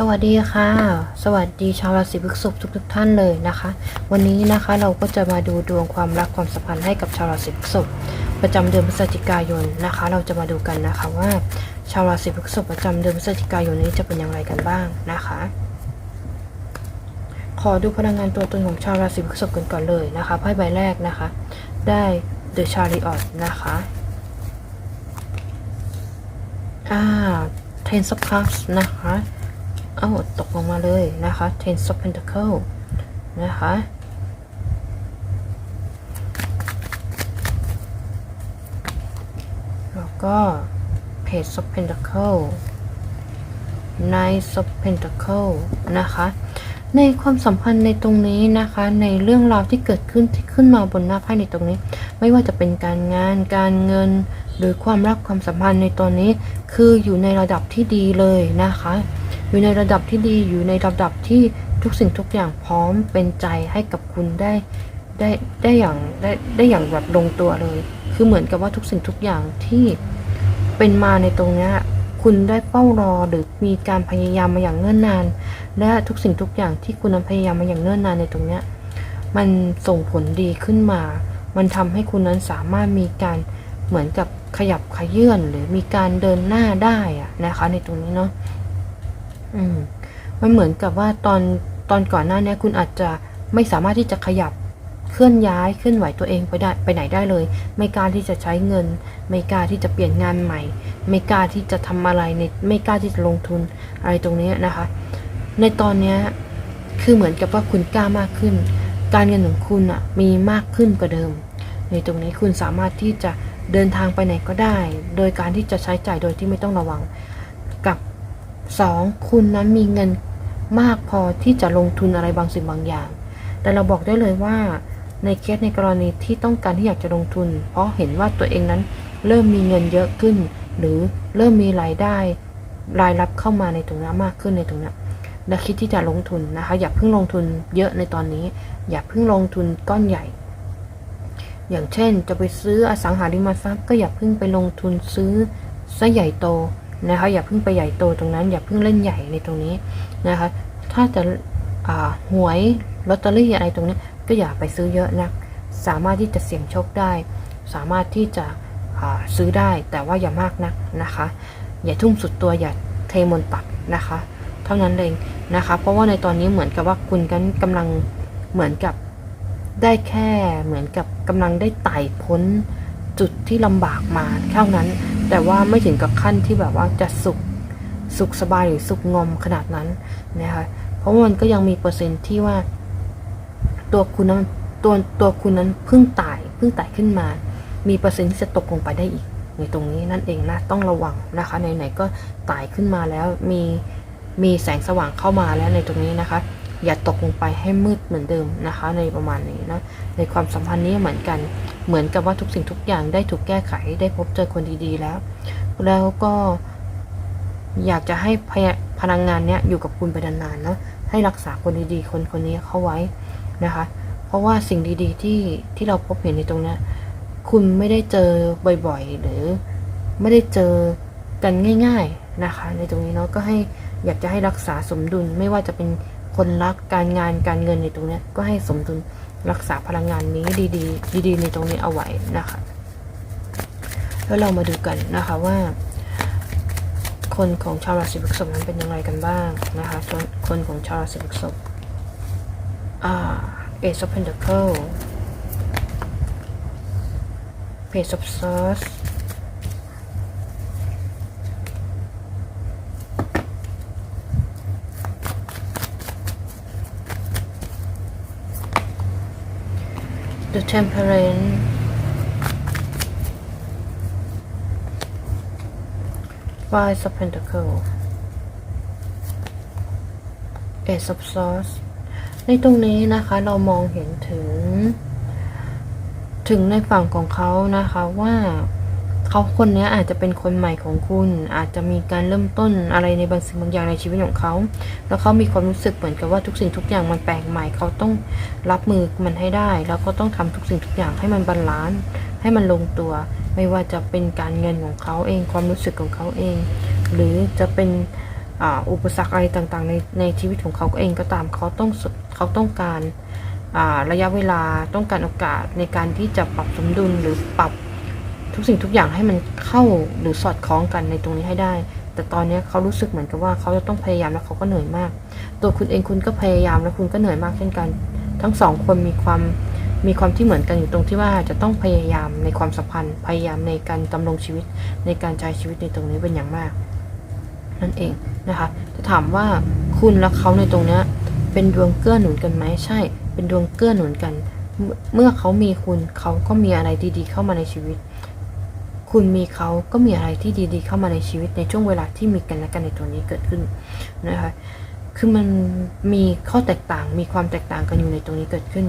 สวัสดีค่ะ สวัสดีชาวราศีพฤษภทุกทุกท่านเลยนะคะ วันนี้นะคะเราก็จะมาดูดวงความรักความสัมพันธ์ให้กับชาวราศีพฤษภประจำเดือนพฤศจิกายนนะคะ เราจะมาดูกันนะคะว่าชาวราศีพฤษภประจำเดือนพฤศจิกายนนี้จะเป็นอย่างไรกันบ้างนะคะ ขอดูพลังงานตัวตนของชาวราศีพฤษภกันก่อนเลยนะคะไพ่ใบแรกนะคะ ได้ The Chariot นะคะอ่า Ten of Cups นะคะ เอาตกลงมาเลยนะคะ Ten of Pentacle นะคะ แล้วก็ Page of Pentacle Knight of Pentacle นะคะ ในความสัมพันธ์ในตรงนี้นะคะ ในเรื่องราวที่เกิดขึ้นที่ขึ้นมาบนหน้าไพ่ในตรงนี้ ไม่ว่าจะเป็นการงานการเงินหรือความรักความสัมพันธ์ในตอนนี้ คืออยู่ในระดับที่ดีเลยนะคะ อยู่ในระดับที่ดีอยู่ในระดับที่ทุกสิ่งทุกอย่างพร้อมเป็นใจให้กับคุณได้ได้ได้อย่างได้ได้อย่างแบบลงตัวเลย คือเหมือนกับว่าทุกสิ่งทุกอย่างที่เป็นมาในตรงเนี้ยคุณได้เฝ้ารอหรือมีการพยายามมาอย่างเนิ่นนาน และทุกสิ่งทุกอย่างที่คุณนั้นพยายามมาอย่างเนิ่นนานในตรงเนี้ยมันส่งผลดีขึ้นมา มันทำให้คุณนั้นสามารถมีการเหมือนกับขยับขยื่นหรือมีการเดินหน้าได้อะนะคะ ในตรงนี้เนาะ อืมมันเหมือนกับว่าตอนตอนก่อนหน้าเนี้ยคุณอาจจะไม่สามารถที่จะขยับเคลื่อนย้ายเคลื่อนไหวตัวเองไปได้ไปไหนได้เลย ไม่กล้าที่จะใช้เงิน ไม่กล้าที่จะเปลี่ยนงานใหม่ ไม่กล้าที่จะทำอะไรในไม่กล้าที่จะลงทุนอะไรตรงนี้นะคะ ในตอนนี้คือเหมือนกับว่าคุณกล้ามากขึ้น การเงินของคุณอะมีมากขึ้นกว่าเดิม ในตรงนี้คุณสามารถที่จะเดินทางไปไหนก็ได้ โดยการที่จะใช้จ่ายโดยที่ไม่ต้องระวัง 2. คุณนั้นมีเงินมากพอที่จะลงทุนอะไรบางสิ่งบางอย่าง แต่เราบอกได้เลยว่าในเคสในกรณีที่ต้องการที่อยากจะลงทุน เพราะเห็นว่าตัวเองนั้นเริ่มมีเงินเยอะขึ้น หรือเริ่มมีรายได้รายรับเข้ามาในตรงนั้นมากขึ้นในตรงนั้นและคิดที่จะลงทุนนะคะ อย่าเพิ่งลงทุนเยอะในตอนนี้ อย่าเพิ่งลงทุนก้อนใหญ่ อย่างเช่น จะไปซื้ออสังหาริมทรัพย์ก็อย่าเพิ่งไปลงทุนซื้อซะใหญ่โต นะคะอย่าเพิ่งไปใหญ่โตตรงนั้น อย่าเพิ่งเล่นใหญ่ในตรงนี้นะคะ ถ้าจะหวยลอตเตอรี่อะไรตรงนี้ก็อย่าไปซื้อเยอะนะสามารถที่จะเสี่ยงโชคได้ สามารถที่จะซื้อได้แต่ว่าอย่ามากนักนะคะ อย่าทุ่มสุดตัวอย่าเทมนตักนะคะ เท่านั้นเองนะคะ เพราะว่าในตอนนี้เหมือนกับว่าคุณกันกำลังเหมือนกับได้แค่เหมือนกับกำลังได้ไต่พ้นจุดที่ลำบากมาเท่านั้น แต่ว่าไม่ถึงกับขั้นที่แบบว่าจะสุขสุขสบายหรือสุขงอมขนาดนั้นนะคะเพราะว่ามันก็ยังมีเปอร์เซ็นต์ที่ว่า ตัวคุณนั้นตัวตัวคุณนั้นเพิ่งไต่เพิ่งไต่ขึ้นมา มีเปอร์เซ็นต์ที่จะตกลงไปได้อีก ในตรงนี้นั่นเองนะต้องระวังนะคะไหนๆก็ไต่ขึ้นมาแล้วมีมีแสงสว่างเข้ามาแล้วในตรงนี้นะคะ อย่าตกลงไปให้มืดเหมือนเดิมนะคะ ในประมาณนี้นะในความสัมพันธ์นี้เหมือนกัน เหมือนกับว่าทุกสิ่งทุกอย่างได้ถูกแก้ไขได้พบเจอคนดีๆแล้ว แล้วก็อยากจะให้พลังงานเนี้ยอยู่กับคุณไปนานๆเนาะให้รักษาคนดีๆ คนคนนี้เข้าไว้นะคะ เพราะว่าสิ่งดีๆที่ที่เราพบเห็นในตรงนี้คุณไม่ได้เจอบ่อยๆ หรือไม่ได้เจอกันง่าย ๆนะคะ ในตรงนี้เนาะก็ให้อยากจะให้รักษาสมดุลไม่ว่าจะเป็นคนรักการงานการเงินในตรงนี้ก็ให้สมดุล รักษาพลังงานนี้ดีๆ ดีๆ ในตรงนี้เอาไว้นะคะ แล้วเรามาดูกันนะคะว่า คนของชาวราศีพฤษภนั้นเป็นยังไงกันบ้างนะคะคนของชาวราศีพฤษภอ่า Ace of Pentacle Page of Swords The Temperance Five of Pentacle Ace of Swords ในตรงนี้นะคะเรามองเห็นถึง ถึงในฝั่งของเขานะคะว่า เขาคนนี้อาจจะเป็นคนใหม่ของคุณ อาจจะมีการเริ่มต้นอะไรในบางสิ่งบางอย่างในชีวิตของเขา แล้วเขามีความรู้สึกเหมือนกับว่าทุกสิ่งทุกอย่างมันแปลกใหม่ เขาต้องรับมือมันให้ได้ แล้วก็ต้องทำทุกสิ่งทุกอย่างให้มันบาลานซ์ให้มันลงตัว ไม่ว่าจะเป็นการเงินของเขาเอง ความรู้สึกของเขาเอง หรือจะเป็นอุปสรรคอะไรต่างๆ ในในชีวิตของเขาเองก็ตาม เขาต้องเขาต้องการระยะเวลาต้องการโอกาสในการที่จะปรับสมดุลหรือปรับ ทุกสิ่งทุกอย่างให้มันเข้าหรือสอดคล้องกันในตรงนี้ให้ได้ แต่ตอนนี้เขารู้สึกเหมือนกับว่าเขาจะต้องพยายามแล้วเขาก็เหนื่อยมาก ตัวคุณเองคุณก็พยายามแล้วคุณก็เหนื่อยมากเช่นกัน ทั้งสองคนมีความมีความที่เหมือนกันอยู่ตรงที่ว่าจะต้องพยายามในความสัมพันธ์ พยายามในการดำรงชีวิตในการใช้ชีวิตในตรงนี้เป็นอย่างมาก นั่นเองนะคะจะถามว่าคุณและเขาในตรงนี้เป็นดวงเกื้อหนุนกันไหมใช่ เป็นดวงเกื้อหนุนกัน เมื่อเขามีคุณเขาก็มีอะไรดีๆ เข้ามาในชีวิต คุณมีเขาก็มีอะไรที่ดีๆ เข้ามาในชีวิตในช่วงเวลาที่มีกันและกันในตัวนี้เกิดขึ้นนะคะคือมันมีข้อแตกต่าง มีความแตกต่างกันอยู่ในตรงนี้เกิดขึ้น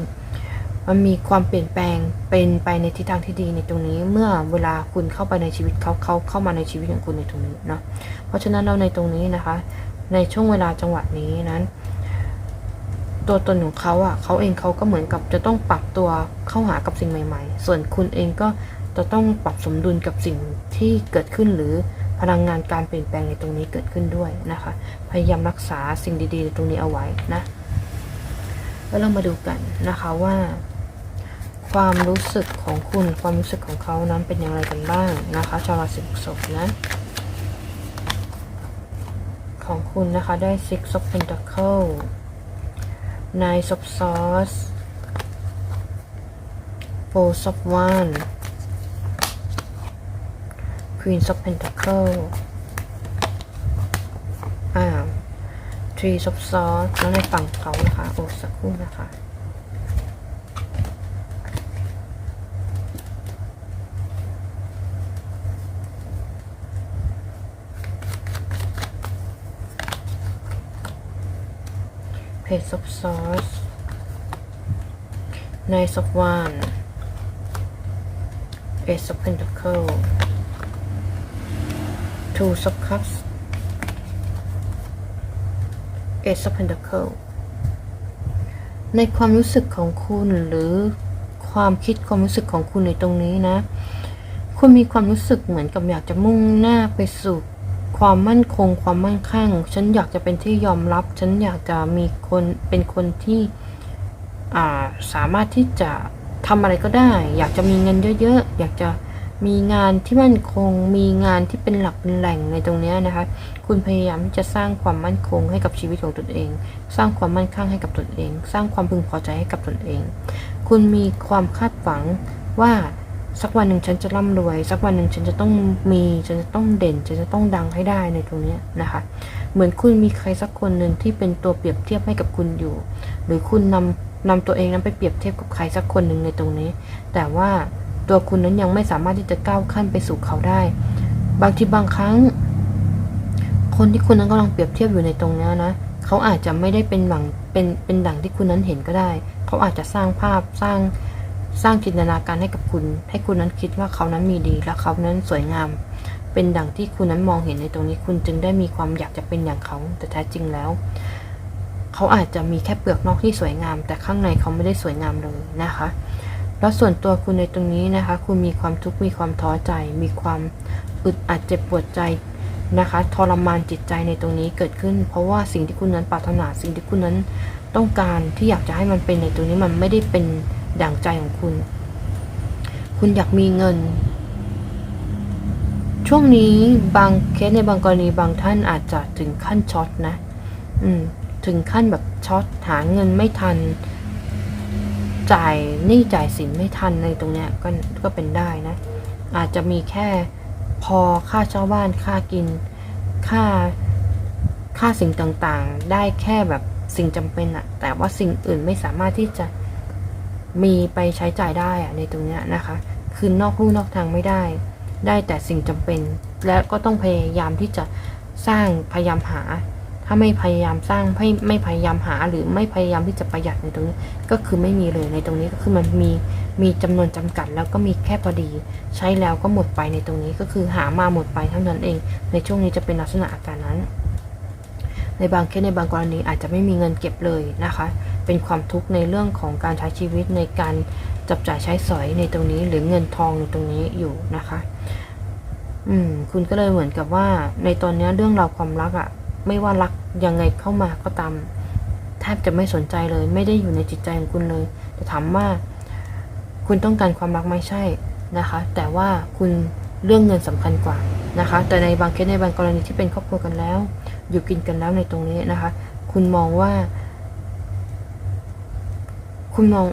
มันมีความเปลี่ยนแปลงเป็นไปในทิศทางที่ดีในตรงนี้ เมื่อเวลาคุณเข้าไปในชีวิตเขาเขาเข้ามาในชีวิตของคุณในตรงนี้เนาะ เพราะฉะนั้นเราในตรงนี้นะคะ ในช่วงเวลาจังหวะนี้นั้น ตัวตนของเขาอะเขาเองเขาก็เหมือนกับจะต้องปรับตัวเข้าหากับสิ่งใหม่ ๆ ส่วนคุณเองก็ จะต้องปรับสมดุลกับสิ่งที่เกิดขึ้นหรือพลังงานการเปลี่ยนแปลงในตรงนี้เกิดขึ้นด้วยนะคะ พยายามรักษาสิ่งดีๆในตรงนี้เอาไว้นะ แล้วเรามาดูกันนะคะว่า ความรู้สึกของคุณความรู้สึกของเขานั้นเป็นอย่างไรกันบ้างนะคะชาวราศีพฤษภนะ ของคุณนะคะได้ Six of Pentacle Nine of Swords Four of Wands Queen of Pentacle อ่า Three of Swords แล้วในฝั่งเขานะคะ โอ้สักครู่นะคะเพจซับซอสในซับวันเอซับเพนทัคเคิล Two of Cups Ace of Pentacles ในความรู้สึกของคุณหรือความคิดความรู้สึกของคุณในตรงนี้นะ คุณมีความรู้สึกเหมือนกับอยากจะมุ่งหน้าไปสู่ความมั่นคง ความมั่งคั่ง ฉันอยากจะเป็นที่ยอมรับ ฉันอยากจะมีคนเป็นคนที่อ่าสามารถที่จะทำอะไรก็ได้ อยากจะมีเงินเยอะๆ อยากจะ มีงานที่มั่นคง มีงานที่เป็นหลักเป็นแหล่งในตรงนี้นะคะ คุณพยายามที่จะสร้างความมั่นคงให้กับชีวิตของตนเอง สร้างความมั่นคงให้กับตนเอง สร้างความพึงพอใจให้กับตนเอง คุณมีความคาดหวังว่าสักวันหนึ่งฉันจะร่ำรวย สักวันหนึ่งฉันจะต้องมีฉันจะต้องเด่นฉันจะต้องดังให้ได้ในตรงนี้นะคะ เหมือนคุณมีใครสักคนหนึ่งที่เป็นตัวเปรียบเทียบให้กับคุณอยู่ หรือคุณนำนำตัวเองนั้นไปเปรียบเทียบกับใครสักคนหนึ่งในตรงนี้ แต่ว่า ตัวคุณนั้นยังไม่สามารถที่จะก้าวขั้นไปสู่เขาได้ บางทีบางครั้ง คนที่คุณนั้นกำลังเปรียบเทียบอยู่ในตรงนี้นะเขาอาจจะไม่ได้เป็นหวังเป็นเป็นดังที่คุณนั้นเห็นก็ได้ เขาอาจจะสร้างภาพสร้างสร้างจินตนาการให้กับคุณ ให้คุณนั้นคิดว่าเขานั้นมีดี และเขานั้นสวยงาม เป็นดังที่คุณนั้นมองเห็นในตรงนี้ คุณจึงได้มีความอยากจะเป็นอย่างเขา แต่แท้จริงแล้ว เขาอาจจะมีแค่เปลือกนอกที่สวยงาม แต่ข้างในเขาไม่ได้สวยงามเลยนะคะ แล้วส่วนตัวคุณในตรงนี้นะคะ คุณมีความทุกข์มีความท้อใจ มีความอึดอัดเจ็บปวดใจนะคะทรมานจิตใจในตรงนี้เกิดขึ้น เพราะว่าสิ่งที่คุณนั้นปรารถนาสิ่งที่คุณนั้นต้องการที่อยากจะให้มันเป็นในตรงนี้มันไม่ได้เป็นดั่งใจของคุณ คุณอยากมีเงิน ช่วงนี้บางเคสในบางกรณีบางท่านอาจจะถึงขั้นช็อตนะ อืมถึงขั้นแบบช็อตหาเงินไม่ทัน จ่ายหนี้จ่ายสินไม่ทันในตรงเนี้ยก็ก็เป็นได้นะ อาจจะมีแค่พอค่าเช่าบ้านค่ากิน ค่าค่าสิ่งต่างๆ ได้แค่แบบสิ่งจำเป็นอะแต่ว่าสิ่งอื่นไม่สามารถที่จะมีไปใช้จ่ายได้อะในตรงเนี้ยนะคะ คือนอกลู่นอกทางไม่ได้ ได้แต่สิ่งจำเป็น และก็ต้องพยายามที่จะสร้างพยายามหา ถ้าไม่พยายามสร้างไม่ไม่พยายามหาหรือไม่พยายามที่จะประหยัดในตรงนี้ ก็คือไม่มีเลยในตรงนี้ก็คือมันมีมีจำนวนจำกัด แล้วก็มีแค่พอดี ใช้แล้วก็หมดไปในตรงนี้ก็คือหามาหมดไปเท่านั้นเอง ในช่วงนี้จะเป็นลักษณะอาการนั้น ในบางเคสในบางกรณีอาจจะไม่มีเงินเก็บเลยนะคะ เป็นความทุกข์ในเรื่องของการใช้ชีวิตในการจับจ่ายใช้สอยในตรงนี้หรือเงินทองในตรงนี้อยู่นะคะ อืมคุณก็เลยเหมือนกับว่าในตอนนี้เรื่องราวความรักอะ่ะ ไม่ว่ารัก ยังไงเข้ามาก็ตามแทบจะไม่สนใจเลย ไม่ได้อยู่ในจิตใจของคุณเลยแต่ถามว่า คุณต้องการความรักไม่ใช่นะคะ แต่ว่าคุณเรื่องเงินสำคัญกว่านะคะ แต่ในบางเคสในบางกรณีที่เป็นครอบครัวกันแล้ว อยู่กินกันแล้วในตรงนี้นะคะ คุณมองว่า คุณมอง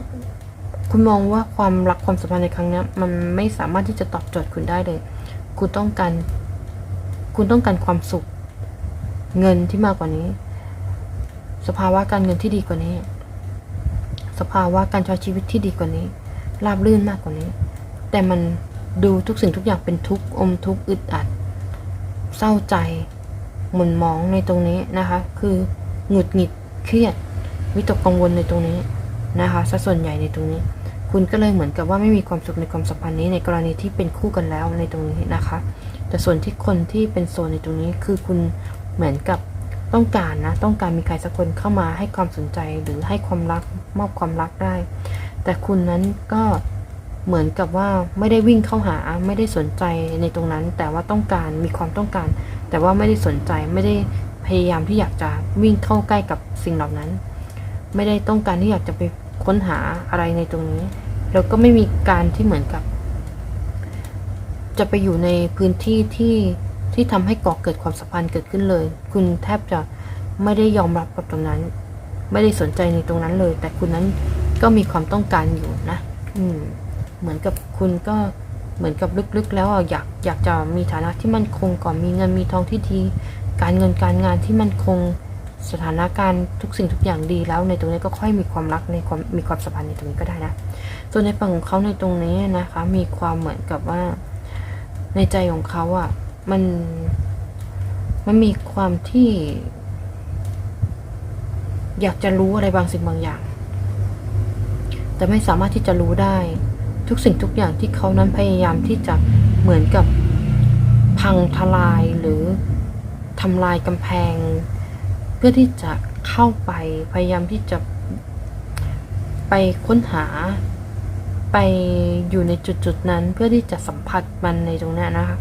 คุณมองว่าความรักความสัมพันธ์ในครั้งนี้มันไม่สามารถที่จะตอบโจทย์คุณได้เลย คุณต้องการ คุณต้องการความสุข เงินที่มากกว่านี้ สภาวะการเงินที่ดีกว่านี้ สภาวะการใช้ชีวิตที่ดีกว่านี้ราบรื่นมากกว่านี้ แต่มันดูทุกสิ่งทุกอย่างเป็นทุกข์อมทุกข์อึดอัด เศร้าใจหม่นมองในตรงนี้นะคะ คือหงุดหงิดเครียดวิตกกังวลในตรงนี้นะคะซะส่วนใหญ่ในตรงนี้ คุณก็เลยเหมือนกับว่าไม่มีความสุขในความสัมพันธ์นี้ในกรณีที่เป็นคู่กันแล้วในตรงนี้นะคะ แต่ส่วนที่คนที่เป็นโซนในตรงนี้คือคุณ เหมือนกับต้องการนะ ต้องการมีใครสักคนเข้ามาให้ความสนใจหรือให้ความรักมอบความรักได้ แต่คุณนั้นก็เหมือนกับว่าไม่ได้วิ่งเข้าหาไม่ได้สนใจในตรงนั้น แต่ว่าต้องการมีความต้องการ แต่ว่าไม่ได้สนใจไม่ได้พยายามที่อยากจะวิ่งเข้าใกล้กับสิ่งเหล่านั้น ไม่ได้ต้องการที่อยากจะไปค้นหาอะไรในตรงนี้ แล้วก็ไม่มีการที่เหมือนกับ จะไปอยู่ในพื้นที่ที่ ที่ทำให้ก่อเกิดความสัมพันธ์เกิดขึ้นเลย คุณแทบจะไม่ได้ยอมรับกับตรงนั้น ไม่ได้สนใจในตรงนั้นเลย แต่คุณนั้นก็มีความต้องการอยู่นะอืมเหมือนกับคุณก็เหมือนกับลึกๆ แล้วอะอยากอยากจะมีฐานะที่มั่นคงก่อนมีเงินมีทองที่ดี การเงินการงานที่มั่นคงสถานการณ์ทุกสิ่งทุกอย่างดีแล้วในตรงนี้ก็ค่อยมีความรักในความมีความสัมพันธ์ในตรงนี้ก็ได้นะส่วนในฝั่งของเขาในตรงนี้นะคะ มีความเหมือนกับว่า ในใจของเขาอะ่ะ มันมันมีความที่ อยากจะรู้อะไรบางสิ่งบางอย่าง แต่ไม่สามารถที่จะรู้ได้ ทุกสิ่งทุกอย่างที่เขานั้นพยายามที่จะเหมือนกับพังทลายหรือทำลายกำแพง เพื่อที่จะเข้าไปพยายามที่จะไปค้นหาไปอยู่ในจุดๆนั้นเพื่อที่จะสัมผัสมันในตรงนั้นนะคะ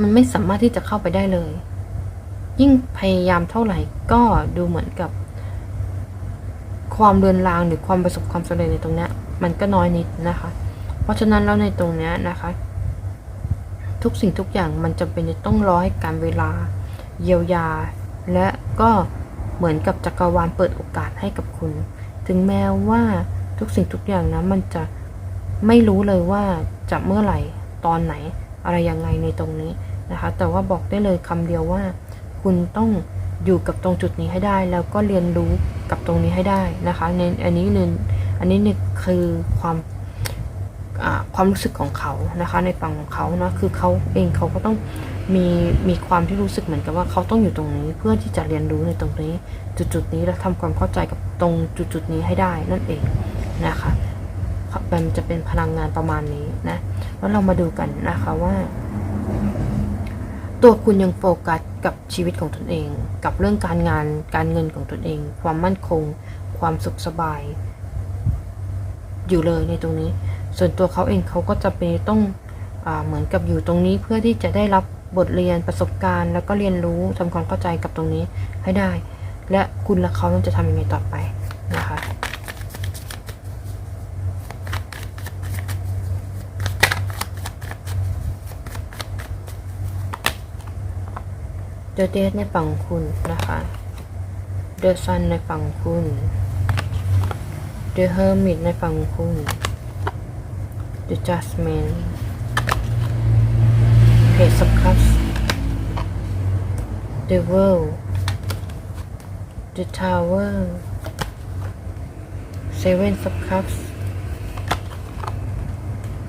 มันไม่สามารถที่จะเข้าไปได้เลย ยิ่งพยายามเท่าไหร่ก็ดูเหมือนกับ ความเรือนรางหรือความประสบความสำเร็จในตรงนี้มันก็น้อยนิดนะคะ เพราะฉะนั้นแล้วในตรงนี้นะคะ ทุกสิ่งทุกอย่างมันจำเป็นจะต้องรอให้การเวลาเยียวยา และก็เหมือนกับจักรวาลเปิดโอกาสให้กับคุณ ถึงแม้ว่าทุกสิ่งทุกอย่างนะมันจะไม่รู้เลยว่าจะเมื่อไหร่ตอนไหน อะไรยังไงในตรงนี้นะคะ แต่ว่าบอกได้เลยคำเดียวว่า คุณต้องอยู่กับตรงจุดนี้ให้ได้ แล้วก็เรียนรู้กับตรงนี้ให้ได้นะคะในอันนี้เนี่ยอันนี้เนี่ยคือความความรู้สึกของเขานะคะในฝั่งของเขานะคือเขาเองเขาก็ต้องมีมีความที่รู้สึกเหมือนกับว่าเขาต้องอยู่ตรงนี้เพื่อที่จะเรียนรู้ในตรงนี้ จุดๆนี้และทำความเข้าใจกับตรงจุดๆนี้ให้ได้นั่นเองนะคะ มันจะเป็นพลังงานประมาณนี้นะแล้วเรามาดูกันนะคะว่า ตัวคุณยังโฟกัสกับชีวิตของตนเอง กับเรื่องการงานการเงินของตนเอง ความมั่นคง ความสุขสบาย อยู่เลยในตรงนี้ ส่วนตัวเขาเองเขาก็จะไปต้องอเหมือนกับอยู่ตรงนี้เพื่อที่จะได้รับบทเรียนประสบการณ์ แล้วก็เรียนรู้ทำความเข้าใจกับตรงนี้ให้ได้ และคุณและเขาจะทำยังไงต่อไปนะคะ The d a t ในฝั่งคุณนะคะ The Sun ในฝั่งคุณ The Hermit ในฝั่งของคุณ The Judgment Page of Cups The World The Tower Seven of Cups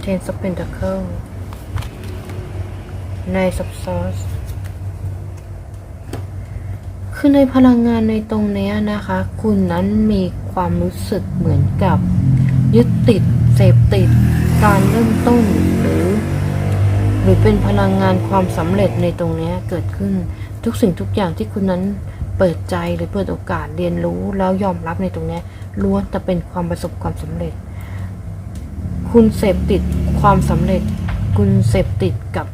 Ten of Pentacles Nine of Swords คือในพลังงานในตรงเนี้ยนะคะ คุณนั้นมีความรู้สึกเหมือนกับ ยึดติด เสพติด การเริ่มต้นหรือ หรือเป็นพลังงานความสำเร็จในตรงเนี้ยเกิดขึ้นทุกสิ่งทุกอย่างที่คุณนั้นเปิดใจหรือเปิดโอกาสเรียนรู้แล้วยอมรับในตรงเนี้ยล้วนจะเป็นความประสบความสำเร็จ คุณเสพติดความสำเร็จ คุณเสพติดกับ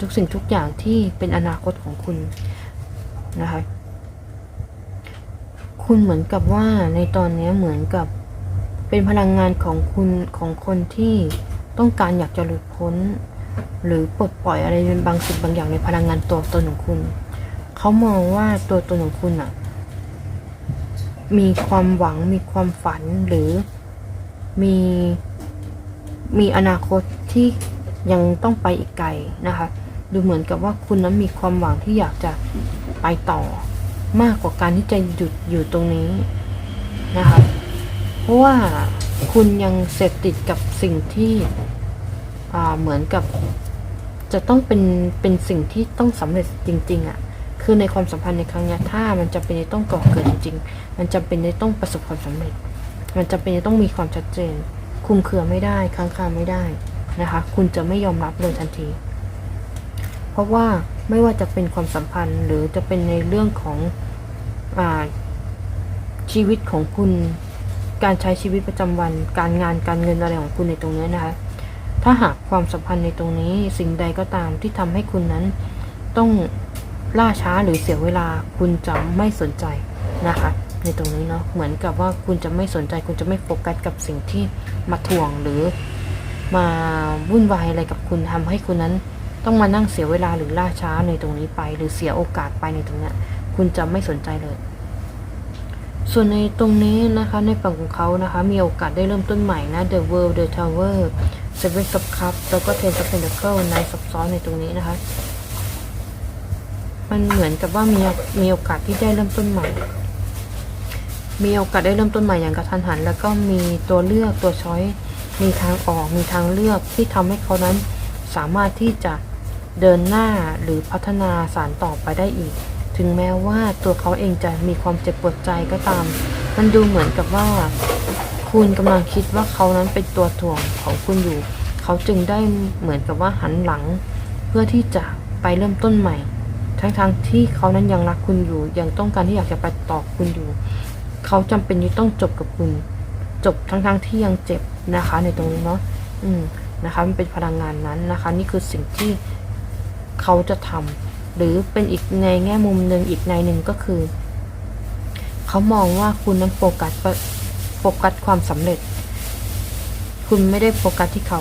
ทุกสิ่งทุกอย่างที่เป็นอนาคตของคุณ นะคะ คุณเหมือนกับว่าในตอนนี้เหมือนกับเป็นพลังงานของคุณของคนที่ต้องการอยากจะหลุดพ้น หรือปลดปล่อยอะไรบางสิ่งบางอย่างในพลังงานตัวตนของคุณ เขามองว่าตัวตนของคุณอะมีความหวังมีความฝันหรือมีมีอนาคตที่ยังต้องไปอีกไกลนะคะ ดูเหมือนกับว่าคุณนั้นมีความหวังที่อยากจะ ไปต่อ มากกว่าการที่จะหยุดอยู่ตรงนี้นะคะเพราะว่าคุณยังเสพติดกับสิ่งที่เหมือนกับจะต้องเป็นเป็นสิ่งที่ต้องสำเร็จจริง ๆอะ่ะคือในความสัมพันธ์ในครั้งนี้ถ้ามันจะเป็นต้องก่อเกิดจริงๆ มันจำเป็นจะต้องประสบความสำเร็จ มันจำเป็นจะต้องมีความชัดเจน คุมเครือไม่ได้ค้างคาไม่ได้นะคะ คุณจะไม่ยอมรับเลยทันที เพราะว่า ไม่ว่าจะเป็นความสัมพันธ์หรือจะเป็นในเรื่องของอชีวิตของคุณ การใช้ชีวิตประจำวัน การงานการเงินอะไรของคุณในตรงนี้นะคะ ถ้าหากความสัมพันธ์ในตรงนี้สิ่งใดก็ตามที่ทำให้คุณนั้นต้องล่าช้าหรือเสียเวลาคุณจะไม่สนใจนะคะ ในตรงนี้เนาะเหมือนกับว่าคุณจะไม่สนใจ คุณจะไม่โฟกัสกับสิ่งที่มาถ่วงหรือมาวุ่นวายอะไรกับคุณทำให้คุณนั้น ต้องมานั่งเสียเวลาหรือล่าช้าในตรงนี้ไป หรือเสียโอกาสไปในตรงนี้คุณจะไม่สนใจเลย ส่วนในตรงนี้นะคะในฝั่งของเขานะคะ มีโอกาสได้เริ่มต้นใหม่นะ The World The Tower Seven of Cups แล้วก็ Ten of Pentacles Nine of Swords ในตรงนี้นะคะ มันเหมือนกับว่ามีมีโอกาสที่ได้เริ่มต้นใหม่มีโอกาสได้เริ่มต้นใหม่อย่างกระทันหัน แล้วก็มีตัวเลือกตัวช้อย มีทางออก มีทางเลือกที่ทำให้เขานั้นสามารถที่จะ เดินหน้าหรือพัฒนาสารต่อไปได้อีก ถึงแม้ว่าตัวเขาเองจะมีความเจ็บปวดใจก็ตาม มันดูเหมือนกับว่า คุณกำลังคิดว่าเขานั้นเป็นตัวถ่วงของคุณอยู่ เขาจึงได้เหมือนกับว่าหันหลัง เพื่อที่จะไปเริ่มต้นใหม่ ทั้งๆทที่เขานั้นยังรักคุณอยู่ ยังต้องการที่อยากจะไปต่อคุณอยู่ เขาจำเป็นที่ต้องจบกับคุณ จบทั้งๆทที่ยังเจ็บนะคะ ในตรงนี้เนาะ อืมนะคะ มันเป็นพลังงานนั้นนะคะ นี่คือสิ่งที่ เขาจะทำหรือเป็นอีกในแง่มุมหนึ่งอีกในหนึ่งก็คือ เขามองว่าคุณนั้นโฟกัสโฟกัสความสำเร็จ คุณไม่ได้โฟกัสที่เขา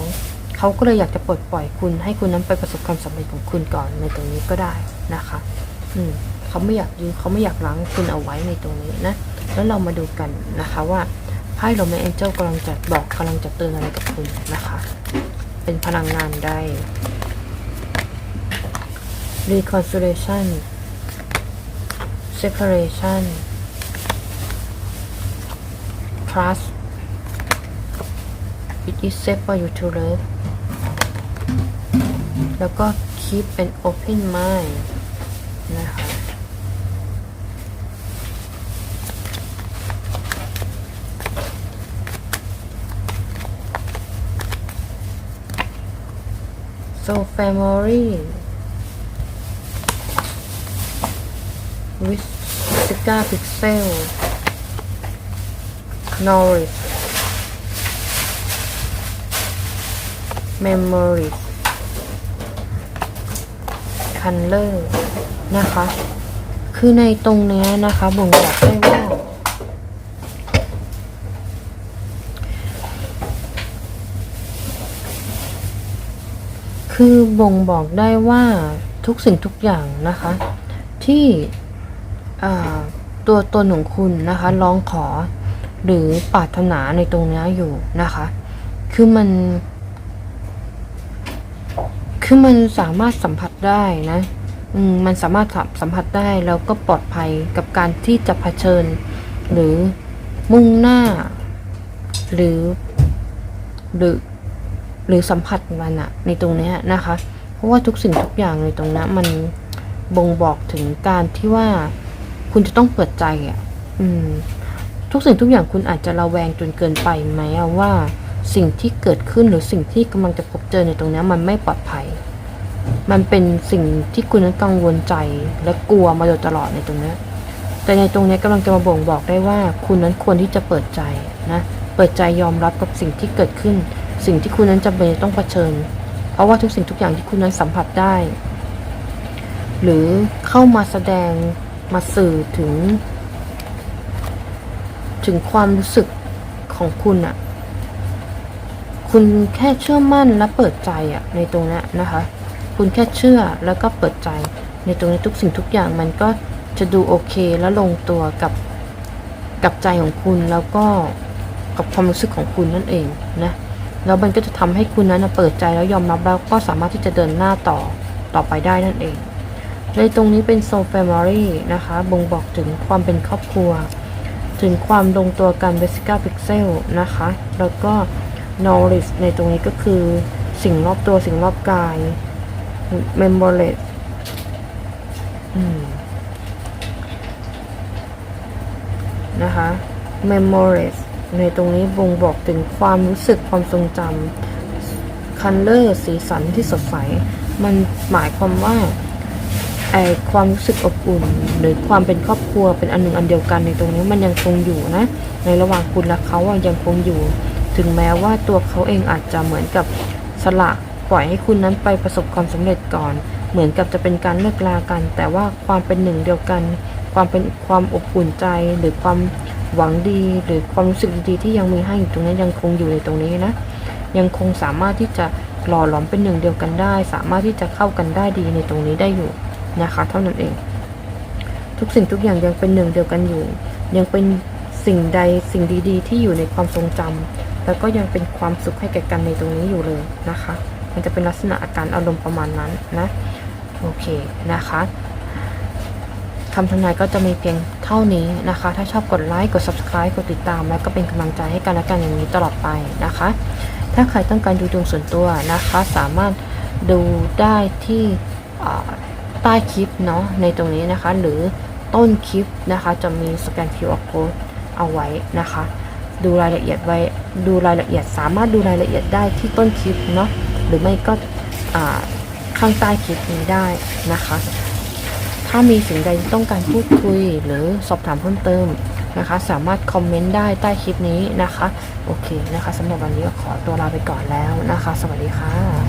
เขาก็เลยอยากจะปลดปล่อยคุณ ให้คุณนั้นไปประสบความสำเร็จของคุณก่อนในตรงนี้ก็ได้นะคะ อืมเขาไม่อยากยื้อเขาไม่อยากล้างคุณเอาไว้ในตรงนี้นะ แล้วเรามาดูกันนะคะว่าไพ่โรแมนแอเจลกำลังจะบอกกำลังจะเตือนอะไรกับคุณนะคะ เป็นพลังงานได้ reconciliation separation trust it is safe for you to love แล้วก็ keep an open mind นะคะ so family with cigar pixel knowledge memories color นะคะ คือในตรงเนี้ยนะคะบ่งบอกได้ว่าคือบ่งบอกได้ว่าทุกสิ่งทุกอย่างนะคะ ที่ ตัวตนของคุณนะคะร้องขอหรือปรารถนาในตรงนี้อยู่นะคะ คือมัน คือมันสามารถสัมผัสได้นะมมันสามารถสัมผัสได้แล้วก็ปลอดภัยกับการที่จะเผชิญ หรือมุ่งหน้า หรือ หรือ หรือสัมผัสมันอะในตรงนี้นะคะ เพราะว่าทุกสิ่งทุกอย่างในตรงนั้นมันบ่งบอกถึงการที่ว่า คุณจะต้องเปิดใจอะอืม ทุกสิ่งทุกอย่างคุณอาจจะระแวงจนเกินไปไหมอะว่าสิ่งที่เกิดขึ้นหรือสิ่งที่กำลังจะพบเจอในตรงนี้มันไม่ปลอดภัย มันเป็นสิ่งที่คุณนั้นกังวลใจและกลัวมาโดยตลอดในตรงนี้ แต่ในตรงนี้ยกำลังจะมาบ่งบอกได้ว่า คุณนั้นควรที่จะเปิดใจนะ เปิดใจยอมรับกับสิ่งที่เกิดขึ้น สิ่งที่คุณนั้นจำเป็นจะต้องเผชิญ เพราะว่าทุกสิ่งทุกอย่างที่คุณนั้นสัมผัสได้ หรือเข้ามาแสดง มาสื่อถึง ถึงความรู้สึกของคุณอะคุณแค่เชื่อมั่นและเปิดใจอะในตรงนี้นะคะ คุณแค่เชื่อแล้วก็เปิดใจ ในตรงนี้ทุกสิ่งทุกอย่างมันก็จะดูโอเคและลงตัวกับกับใจของคุณแล้วก็กับความรู้สึกของคุณนั่นเองนะแล้วมันก็จะทำให้คุณนั้นเปิดใจแล้วยอมรับแล้วก็สามารถที่จะเดินหน้าต่อต่อไปได้นั่นเอง ในตรงนี้เป็นโซลแฟมิลี่นะคะ บ่งบอกถึงความเป็นครอบครัว ถึงความลงตัวกันเบสิก้าพิกเซลนะคะ แล้วก็ knowledge ในตรงนี้ก็คือสิ่งรอบตัวสิ่งรอบกาย memoreless อืมนะคะ memoreless ในตรงนี้บ่งบอกถึงความรู้สึกความทรงจำ color สีสันที่สดใส มันหมายความว่า ไอความรู้สึกอบอุ่น หรือความเป็นครอบครัวเป็นอันหนึ่งอันเดียวกันในตรงนี้มันยังคงอยู่นะ ในระหว่างคุณและเขาอะยังคงอยู่ ถึงแม้ว่าตัวเขาเองอาจจะเหมือนกับสละปล่อยให้คุณนั้นไปประสบความสำเร็จก่อน เหมือนกับจะเป็นการเลิกลากัน แต่ว่าความเป็นหนึ่งเดียวกัน ความเป็นความอบอุ่นใจหรือความหวังดี หรือความรู้สึกดีๆที่ยังมีให้อยู่ตรงนี้ยังคงอยู่ในตรงนี้นะ ยังคงสามารถที่จะหล่อหลอมเป็นหนึ่งเดียวกันได้ สามารถที่จะเข้ากันได้ดีในตรงนี้ได้อยู่ นะคะ เท่านั้นเอง ทุกสิ่งทุกอย่างยังเป็นหนึ่งเดียวกันอยู่ ยังเป็นสิ่งใดสิ่งดีๆ ที่อยู่ในความทรงจำแล้วก็ยังเป็นความสุขให้แก่กันในตรงนี้อยู่เลยนะคะ มันจะเป็นลักษณะอาการอารมณ์ประมาณนั้นนะโอเคนะคะคำทำนายก็จะมีเพียงเท่านี้นะคะ ถ้าชอบกดไลค์ กด subscribe กดติดตาม แล้วก็เป็นกำลังใจให้กันและกันอย่างนี้ตลอดไปนะคะ ถ้าใครต้องการดูดวงส่วนตัวนะคะ สามารถดูได้ที่ ใต้คลิปเนาะในตรงนี้นะคะ หรือต้นคลิปนะคะ จะมีสแกน QR code เอาไว้นะคะ ดูรายละเอียดไว้ดูรายละเอียดสามารถดูรายละเอียดได้ที่ต้นคลิปเนาะหรือไม่ก็ข้างใต้คลิปนี้ได้นะคะ ถ้ามีสิ่งใดที่ต้องการพูดคุยหรือสอบถามเพิ่มเติมนะคะ สามารถคอมเมนต์ได้ใต้คลิปนี้นะคะ โอเคนะคะสำหรับวันนี้ขอตัวลาไปก่อนแล้วนะคะ สวัสดีค่ะ